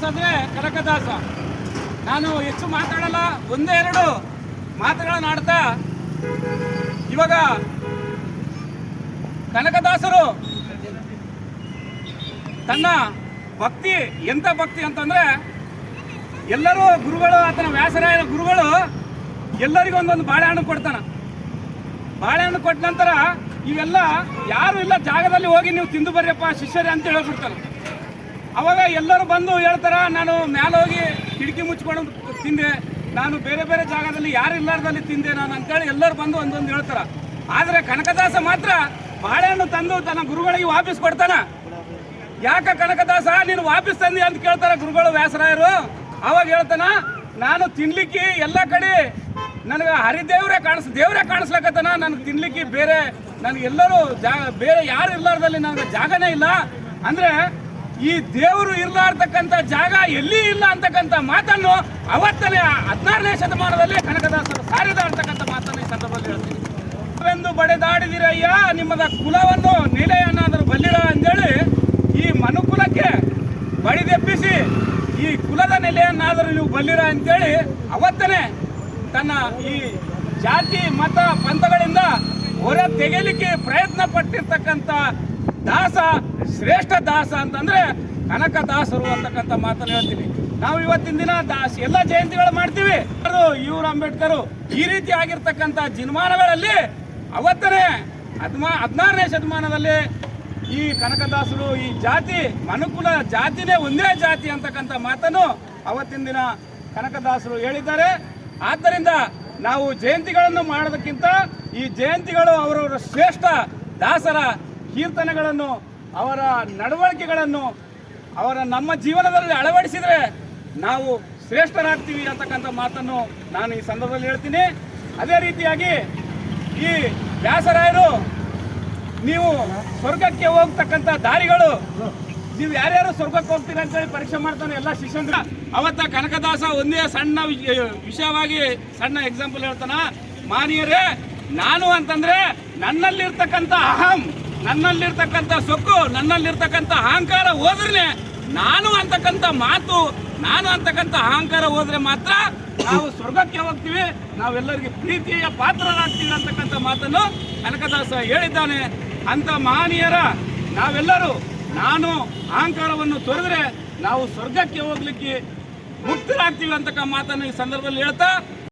ಕನಕದಾಸ ಅಂದ್ರೆ ಕನಕದಾಸ ನಾನು ಹೆಚ್ಚು ಮಾತಾಡಲ್ಲ, ಒಂದೇ ಎರಡು ಮಾತುಗಳನ್ನ ಆಡ್ತಾ, ಇವಾಗ ಕನಕದಾಸರು ತನ್ನ ಭಕ್ತಿ, ಎಂತ ಭಕ್ತಿ ಅಂತಂದ್ರೆ ಎಲ್ಲರೂ ಗುರುಗಳು, ಆತನ ವ್ಯಾಸರಾಯನ ಗುರುಗಳು ಎಲ್ಲರಿಗೂ ಒಂದೊಂದು ಬಾಳೆಹಣ್ಣು ಕೊಡ್ತಾನ. ಬಾಳೆಹಣ್ಣು ಕೊಟ್ಟ ನಂತರ ಇವೆಲ್ಲ ಯಾರು ಇಲ್ಲ, ಜಾಗದಲ್ಲಿ ಹೋಗಿ ನೀವು ತಿಂದು ಬರ್ರಿಯಪ್ಪ, ಶಿಷ್ಯರೇ ಅಂತ ಹೇಳ್ಬಿಡ್ತಾನೆ ಅವಾಗ ಎಲ್ಲರೂ ಬಂದು ಹೇಳ್ತಾರ, ನಾನು ಮ್ಯಾಲ ಹೋಗಿ ಕಿಟಕಿ ಮುಚ್ಕೊಂಡು ತಿಂದೆ. ನಾನು ಬೇರೆ ಬೇರೆ ಜಾಗದಲ್ಲಿ ಯಾರು ಇಲ್ಲಾರ್ದಲ್ಲಿ ತಿಂದೆ ನಾನು ಅಂತೇಳಿ ಎಲ್ಲರೂ ಬಂದು ಒಂದೊಂದು ಹೇಳ್ತಾರ. ಆದರೆ ಕನಕದಾಸ ಮಾತ್ರ ಬಾಳೆಹಣ್ಣು ತಂದು ತನ್ನ ಗುರುಗಳಿಗೆ ವಾಪಸ್ ಕೊಡ್ತಾನ. ಯಾಕ ಕನಕದಾಸ, ನೀನು ವಾಪಸ್ ತಂದಿ ಅಂತ ಕೇಳ್ತಾರ ಗುರುಗಳು ವ್ಯಾಸರಾಯರು. ಅವಾಗ ಹೇಳ್ತಾನ, ನಾನು ತಿನ್ಲಿಕ್ಕೆ ಎಲ್ಲ ಕಡೆ ನನಗೆ ಹರಿದೇವ್ರೆ ಕಾಣಿಸ್, ದೇವರೇ ಕಾಣಿಸ್ಲಕತ್ತನ. ನನಗೆ ತಿನ್ಲಿಕ್ಕೆ ಬೇರೆ, ನನಗೆ ಎಲ್ಲರೂ ಜಾಗ ಬೇರೆ ಯಾರು ಇರ್ಲಾರ್ದಲ್ಲಿ ನನಗೆ ಜಾಗನೇ ಇಲ್ಲ. ಅಂದ್ರೆ ಈ ದೇವರು ಇರ್ಲಾರ್ತಕ್ಕಂಥ ಜಾಗ ಎಲ್ಲಿ ಇಲ್ಲ ಅಂತಕ್ಕಂಥ ಮಾತನ್ನು ಅವತ್ತನೇ ಹದಿನಾರನೇ ಶತಮಾನದಲ್ಲಿ ಕನಕದಾಸರು ಸಾರಿದ ಅಂತಕ್ಕಂಥ ಮಾತನ್ನು ಈ ಸಂದರ್ಭದಲ್ಲಿ ಹೇಳ್ತೀನಿ. ಎಂದು ಬಡೆದಾಡಿದಿರಯ್ಯ, ನಿಮ್ಮದ ಕುಲವನ್ನು ನೆಲೆಯನ್ನಾದರೂ ಬಲ್ಲಿರ ಅಂತೇಳಿ ಈ ಮನುಕುಲಕ್ಕೆ ಬಡಿದೆಬ್ಬಿಸಿ ಈ ಕುಲದ ನೆಲೆಯನ್ನಾದರೂ ನೀವು ಬಲ್ಲಿರ ಅಂತೇಳಿ ಅವತ್ತನೇ ತನ್ನ ಈ ಜಾತಿ, ಮತ, ಪಂಥಗಳಿಂದ ಹೊರ ತೆಗೆಯಲಿಕ್ಕೆ ಪ್ರಯತ್ನ ಪಟ್ಟಿರ್ತಕ್ಕಂಥ ದಾಸ, ಶ್ರೇಷ್ಠ ದಾಸ ಅಂತಂದ್ರೆ ಕನಕ ದಾಸರು ಅಂತಕ್ಕಂಥ ಮಾತನ್ನು ಹೇಳ್ತೀನಿ. ನಾವು ಇವತ್ತಿನ ದಿನ ದಾಸ ಎಲ್ಲ ಜಯಂತಿಗಳು ಮಾಡ್ತೀವಿ. ಇವರು ಅಂಬೇಡ್ಕರ್, ಈ ರೀತಿ ಆಗಿರ್ತಕ್ಕಂಥ ದಿನಮಾನಗಳಲ್ಲಿ ಅವತ್ತನೇ ಹದಿಮಾ, ಹದಿನಾರನೇ ಶತಮಾನದಲ್ಲಿ ಈ ಕನಕದಾಸರು ಈ ಜಾತಿ, ಮನುಕುಲ ಜಾತಿನೇ ಒಂದೇ ಜಾತಿ ಅಂತಕ್ಕಂಥ ಮಾತನ್ನು ಅವತ್ತಿನ ದಿನ ಕನಕದಾಸರು ಹೇಳಿದ್ದಾರೆ. ಆದ್ದರಿಂದ ನಾವು ಜಯಂತಿಗಳನ್ನು ಮಾಡೋದಕ್ಕಿಂತ ಈ ಜಯಂತಿಗಳು ಅವರವರ ಶ್ರೇಷ್ಠ ದಾಸರ ಕೀರ್ತನೆಗಳನ್ನು, ಅವರ ನಡವಳಿಕೆಗಳನ್ನು, ಅವರ ನಮ್ಮ ಜೀವನದಲ್ಲಿ ಅಳವಡಿಸಿದರೆ ನಾವು ಶ್ರೇಷ್ಠರಾಗ್ತೀವಿ ಅಂತಕ್ಕಂಥ ಮಾತನ್ನು ನಾನು ಈ ಸಂದರ್ಭದಲ್ಲಿ ಹೇಳ್ತೀನಿ. ಅದೇ ರೀತಿಯಾಗಿ ಈ ವ್ಯಾಸರಾಯರು, ನೀವು ಸ್ವರ್ಗಕ್ಕೆ ಹೋಗ್ತಕ್ಕಂಥ ದಾರಿಗಳು, ನೀವು ಯಾರ್ಯಾರು ಸ್ವರ್ಗಕ್ಕೆ ಹೋಗ್ತೀರಾ ಅಂತೇಳಿ ಪರೀಕ್ಷೆ ಮಾಡ್ತಾನೆ ಎಲ್ಲ ಶಿಷ್ಯಂದ್ರ. ಅವತ್ತ ಕನಕದಾಸ ಒಂದೇ ಸಣ್ಣ ವಿಷ- ವಿಷಯವಾಗಿ ಸಣ್ಣ ಎಕ್ಸಾಂಪಲ್ ಹೇಳ್ತಾನ. ಮಾನಿಯರೇ, ನಾನು ಅಂತಂದ್ರೆ ನನ್ನಲ್ಲಿರ್ತಕ್ಕಂಥ ಅಹಂ. ನನ್ನಲ್ಲಿರ್ತಕ್ಕಂಥ ಸೊಕ್ಕು, ನನ್ನಲ್ಲಿರ್ತಕ್ಕಂಥ ಅಹಂಕಾರ ಹೋದ್ರೆ ನಾನು ಅಂತಕ್ಕಂಥ ಮಾತು, ನಾನು ಅಂತಕ್ಕಂಥ ಅಹಂಕಾರ ಹೋದ್ರೆ ಮಾತ್ರ ನಾವು ಸ್ವರ್ಗಕ್ಕೆ ಹೋಗ್ತೀವಿ. ನಾವೆಲ್ಲರಿಗೆ ಪ್ರೀತಿಯ ಪಾತ್ರರಾಗ್ತೀವಿ ಅಂತಕ್ಕಂಥ ಮಾತನ್ನು ಕನಕದಾಸ ಹೇಳಿದ್ದಾನೆ. ಅಂತ ಮಹನೀಯರ ನಾವೆಲ್ಲರೂ ನಾನು ಅಹಂಕಾರವನ್ನು ತೊರೆದ್ರೆ ನಾವು ಸ್ವರ್ಗಕ್ಕೆ ಹೋಗ್ಲಿಕ್ಕೆ ಮುಕ್ತರಾಗ್ತೀವಿ ಅಂತಕ್ಕ ಮಾತನ್ನು ಈ ಸಂದರ್ಭದಲ್ಲಿ ಹೇಳ್ತಾ